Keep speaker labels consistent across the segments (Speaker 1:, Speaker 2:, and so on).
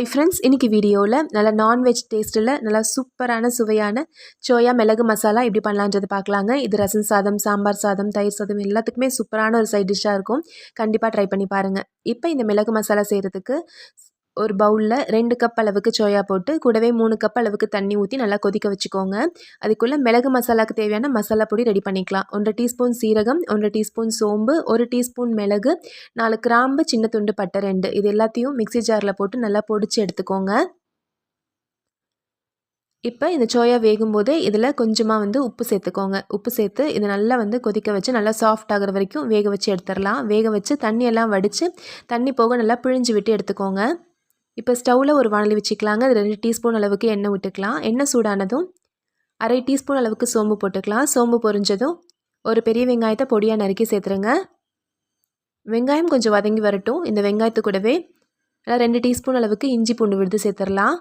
Speaker 1: Hi friends இன்றைக்கி வீடியோவில் நல்லா நான்வெஜ் டேஸ்ட்டில் நல்லா சூப்பரான சுவையான சோயா மிளகு மசாலா எப்படி பண்ணலான்றது பார்க்கலாங்க. இது ரசம் சாதம் சாம்பார் சாதம் தயிர் சாதம் எல்லாத்துக்குமே சூப்பரான ஒரு சைட் டிஷ்ஷாக இருக்கும். கண்டிப்பாக ட்ரை பண்ணி பாருங்கள் இப்போ இந்த மிளகு மசாலா செய்கிறதுக்கு ஒரு பவுலில் ரெண்டு கப் அளவுக்கு சோயா போட்டு கூடவே மூணு கப் அளவுக்கு தண்ணி ஊற்றி நல்லா கொதிக்க வச்சுக்கோங்க. அதுக்குள்ளே மிளகு மசாலாவுக்கு தேவையான மசாலா பொடி ரெடி பண்ணிக்கலாம். ஒன்றரை டீஸ்பூன் சீரகம் ஒன்றரை டீஸ்பூன் சோம்பு ஒரு டீஸ்பூன் மிளகு நாலு கிராம்பு சின்ன துண்டு பட்டை ரெண்டு. இது எல்லாத்தையும் மிக்சி ஜாரில் போட்டு நல்லா பொடிச்சு எடுத்துக்கோங்க. இப்போ இந்த சோயா வேகும்போது இதில் கொஞ்சமாக வந்து உப்பு சேர்த்துக்கோங்க. உப்பு சேர்த்து இது நல்லா வந்து கொதிக்க வச்சு நல்லா சாஃப்ட் ஆகிற வரைக்கும் வேக வச்சு எடுத்துடலாம் வேக வச்சு தண்ணியெல்லாம் வடித்து தண்ணி போக நல்லா பிழிஞ்சு விட்டு எடுத்துக்கோங்க. இப்போ ஸ்டவ்வில் ஒரு வானலி வச்சுக்கலாங்க. அது ரெண்டு டீஸ்பூன் அளவுக்கு எண்ணெய் விட்டுக்கலாம். எண்ணெய் சூடானதும் அரை டீஸ்பூன் அளவுக்கு சோம்பு போட்டுக்கலாம். சோம்பு பொரிஞ்சதும் ஒரு பெரிய வெங்காயத்தை பொடியாக நறுக்கி சேர்த்துருங்க. வெங்காயம் கொஞ்சம் வதங்கி வரட்டும். இந்த வெங்காயத்து கூடவே ரெண்டு டீஸ்பூன் அளவுக்கு இஞ்சி பூண்டு விழுது சேர்த்துடலாம்.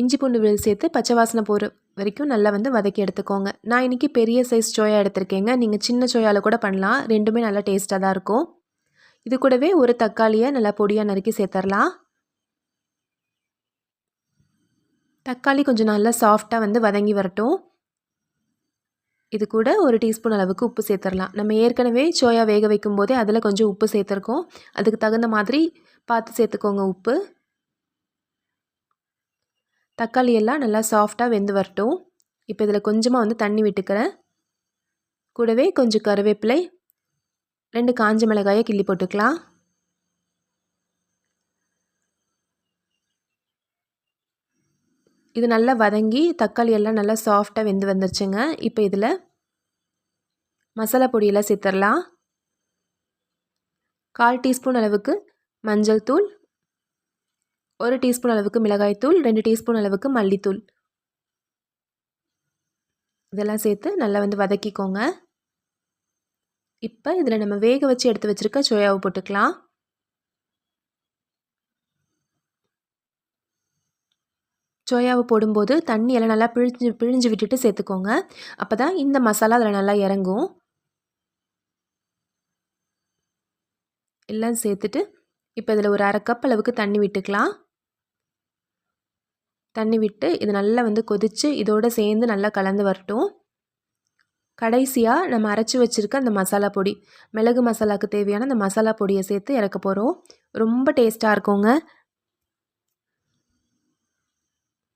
Speaker 1: இஞ்சி பூண்டு விழுது சேர்த்து பச்சை வாசனை போகிற வரைக்கும் நல்லா வந்து வதக்கி எடுத்துக்கோங்க. நான் இன்றைக்கி பெரிய சைஸ் சோயா எடுத்திருக்கேங்க. நீங்கள் சின்ன சோயாவில் கூட பண்ணலாம். ரெண்டுமே நல்லா டேஸ்ட்டாக தான் இருக்கும். இது கூடவே ஒரு தக்காளியை நல்லா பொடியாக நறுக்கி சேர்த்துடலாம் தக்காளி கொஞ்சம் நல்லா சாஃப்டாக வந்து வதங்கி வரட்டும். இது கூட ஒரு டீஸ்பூன் அளவுக்கு உப்பு சேர்த்துடலாம் நம்ம ஏற்கனவே சோயா வேக வைக்கும் போதே அதில் கொஞ்சம் உப்பு சேர்த்துருக்கோம். அதுக்கு தகுந்த மாதிரி பார்த்து சேர்த்துக்கோங்க உப்பு. தக்காளி எல்லாம் நல்லா சாஃப்டாக வெந்து வரட்டும். இப்போ இதில் கொஞ்சமாக வந்து தண்ணி விட்டுக்கிறேன். கூடவே கொஞ்சம் கருவேப்பிலை ரெண்டு காஞ்ச மிளகாயை கிள்ளி போட்டுக்கலாம். இது நல்லா வதங்கி தக்காளி எல்லாம் நல்லா சாஃப்டாக வெந்து வந்துருச்சுங்க. இப்போ இதில் மசாலா பொடியெல்லாம் சேர்த்துடலாம். கால் டீஸ்பூன் அளவுக்கு மஞ்சள் தூள் ஒரு டீஸ்பூன் அளவுக்கு மிளகாய் தூள் ரெண்டு டீஸ்பூன் அளவுக்கு மல்லித்தூள். இதெல்லாம் சேர்த்து நல்லா வந்து வதக்கிக்கோங்க. இப்போ இதில் நம்ம வேக வச்சு எடுத்து வச்சுருக்க சோயாவை போட்டுக்கலாம். சோயாவை போடும்போது தண்ணி எல்லாம் நல்லா பிழிஞ்சு பிழிஞ்சு விட்டுட்டு சேர்த்துக்கோங்க. அப்போ தான் இந்த மசாலா அதில் நல்லா இறங்கும். எல்லாம் சேர்த்துட்டு இப்போ இதில் ஒரு அரை கப் அளவுக்கு தண்ணி விட்டுக்கலாம். தண்ணி விட்டு இது நல்லா வந்து கொதித்து இதோடு சேர்ந்து நல்லா கலந்து வரட்டும். கடைசியாக நம்ம அரைச்சி வச்சுருக்க அந்த மசாலா பொடி. மிளகு மசாலாவுக்கு தேவையான அந்த மசாலா பொடியை சேர்த்து இறக்க போகிறோம் ரொம்ப டேஸ்ட்டாக இருக்குங்க.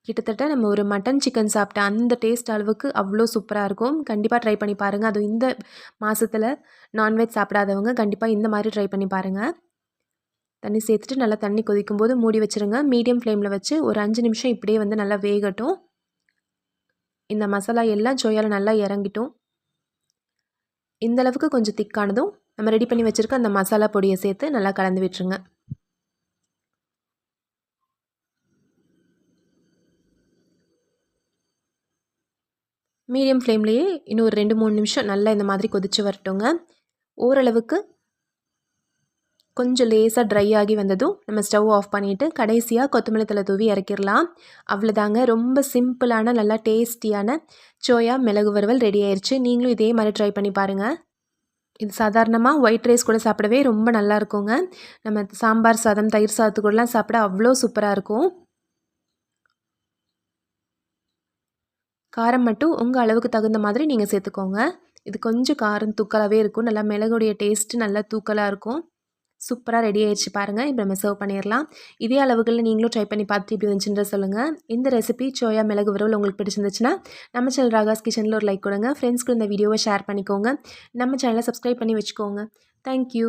Speaker 1: கிட்டத்தட்ட நம்ம ஒரு மட்டன் சிக்கன் சாப்பிட்ட அந்த டேஸ்ட் அளவுக்கு அவ்வளோ சூப்பராக இருக்கும். கண்டிப்பாக ட்ரை பண்ணி பாருங்கள் அதுவும் இந்த மாதத்தில் நான்வெஜ் சாப்பிடாதவங்க கண்டிப்பாக இந்த மாதிரி ட்ரை பண்ணி பாருங்கள் தண்ணி சேர்த்துட்டு நல்லா தண்ணி கொதிக்கும் போது மூடி வச்சுருங்க. மீடியம் ஃப்ளேமில் வச்சு ஒரு அஞ்சு நிமிஷம் இப்படியே வந்து நல்லா வேகட்டும். இந்த மசாலா எல்லாம் சோயால் நல்லா இறங்கிட்டும். இந்தளவுக்கு கொஞ்சம் திக்கானதும் நம்ம ரெடி பண்ணி வச்சுருக்க அந்த மசாலா பொடியை சேர்த்து நல்லா கலந்து விட்டுருங்க. மீடியம் ஃப்ளேம்லேயே இன்னும் ஒரு ரெண்டு மூணு நிமிஷம் நல்லா இந்த மாதிரி கொதித்து வரட்டுங்க. ஓரளவுக்கு கொஞ்சம் லேசாக ட்ரை ஆகி வந்ததும் நம்ம ஸ்டவ் ஆஃப் பண்ணிவிட்டு கடைசியாக கொத்தமல்லி தலை தூவி இறக்கிடலாம். அவ்வளோதாங்க ரொம்ப சிம்பிளான நல்லா டேஸ்டியான சோயா மிளகு வறுவல் ரெடி ஆயிடுச்சு நீங்களும் இதே மாதிரி ட்ரை பண்ணி பாருங்கள் இது சாதாரணமாக ஒயிட் ரைஸ் கூட சாப்பிடவே ரொம்ப நல்லா இருக்குங்க. நம்ம சாம்பார் சாதம் தயிர் சாதத்து கூடலாம் சாப்பிட அவ்வளோ சூப்பராக இருக்கும். காரம் மட்டும் உங்கள் அளவுக்கு தகுந்த மாதிரி நீங்கள் சேர்த்துக்கோங்க. இது கொஞ்சம் காரம் தூக்கலாகவே இருக்கும். நல்லா மிளகுடைய டேஸ்ட்டு நல்லா தூக்கலாக இருக்கும். சூப்பராக ரெடி ஆயிடுச்சு பாருங்கள் இப்போ நம்ம சர்வ் பண்ணிடலாம் இதே அளவுகளில் நீங்களும் ட்ரை பண்ணி பார்த்து இப்படி வந்துச்சுன்ற சொல்லுங்கள் இந்த ரெசிபி சோயா மிளகு விரவல் உங்களுக்கு பிடிச்சிருந்துச்சுன்னா நம்ம சேனல் ராகாஸ் கிச்சனில் ஒரு லைக் கொடுங்க. ஃப்ரெண்ட்ஸ்க்கு இந்த வீடியோவை ஷேர் பண்ணிக்கோங்க. நம்ம சேனலை சப்ஸ்கிரைப் பண்ணி வச்சுக்கோங்க. தேங்க்யூ